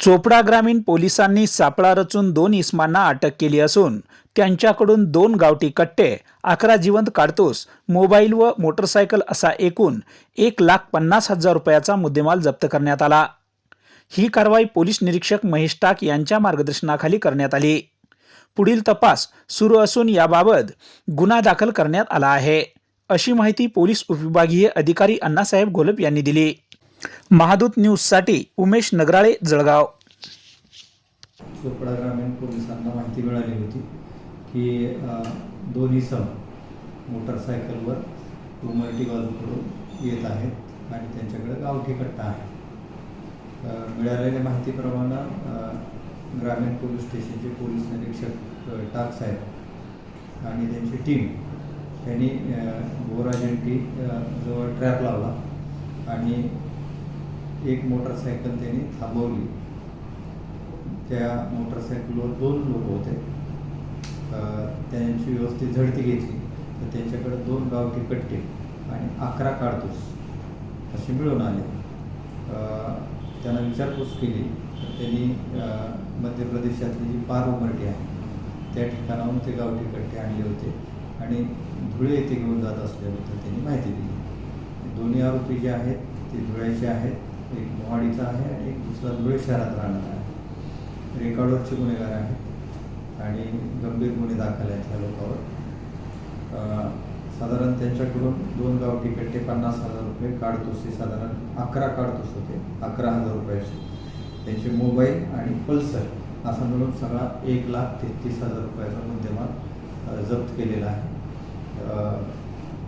चोपडा ग्रामीण पोलिसांनी सापळा रचून दोन इस्मांना अटक केली असून त्यांच्याकडून दोन गावठी कट्टे अकरा जिवंत काढतोस मोबाईल व मोटरसायकल असा एकूण एक लाख पन्नास हजार रुपयाचा मुद्देमाल जप्त करण्यात आला. ही कारवाई पोलीस निरीक्षक महेश टाक यांच्या मार्गदर्शनाखाली करण्यात आली. पुढील तपास सुरू असून याबाबत गुन्हा दाखल करण्यात आला आहे. अशी माहिती पोलीस उपविभागीय अधिकारी अण्णासाहेब घोलप यांनी दिली. महादूत न्यूजसाठी उमेश नगराळे जळगाव. चोपडा ग्रामीण पोलिसांना माहिती मिळाली होती की दोन्ही दोन इसम मोटरसायकलवर उमरटी बाजूकडून येत आहेत आणि त्यांच्याकडे गावठी कट्टा आहे. मिळालेल्या माहितीप्रमाणे ग्रामीण पोलीस स्टेशनचे पोलीस निरीक्षक टाक साहेब आणि त्यांची टीम त्यांनी बोराजेंटी जवळ ट्रॅप लावला आणि एक मोटरसायकल त्यांनी थांबवली. त्या मोटरसायकलवर दोन लोक होते. त्यांची व्यवस्थित झडती घेतली. तर त्यांच्याकडे दोन गावठी कट्टे आणि अकरा काडतूस असे मिळून आले. त्यांना विचारपूस केली. तर त्यांनी मध्य प्रदेशातली जी पार उमरटी आहे त्या ठिकाणाहून ते गावठी कट्टे आणले होते आणि धुळे येथे घेऊन जात असल्याबद्दल त्यांनी माहिती दिली. दोन्ही आरोपी जे आहेत ते धुळ्याचे आहेत. एक मोहाडीचा आहे आणि एक दुसरा धुळे शहरात राहणार आहे. रेकॉर्डवरचे गुन्हेगार आहेत आणि गंभीर गुन्हे दाखल आहेत ह्या लोकांवर. साधारण त्यांच्याकडून दोन गावठी कट्टे पन्नास हजार रुपये काढतोसे साधारण अकरा काढतोस होते अकरा हजार रुपयाचे त्यांचे मोबाईल आणि पल्सर असा मिळून सगळा एक लाख तेहतीस हजार रुपयाचा मुद्देमाल जप्त केलेला आहे.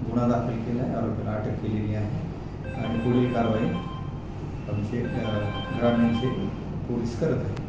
गुन्हा दाखल केला आहे आरोपीला अटक केलेली आहे आणि पुढील कारवाई आमचे ग्रामीणचे पोलीस करत आहेत.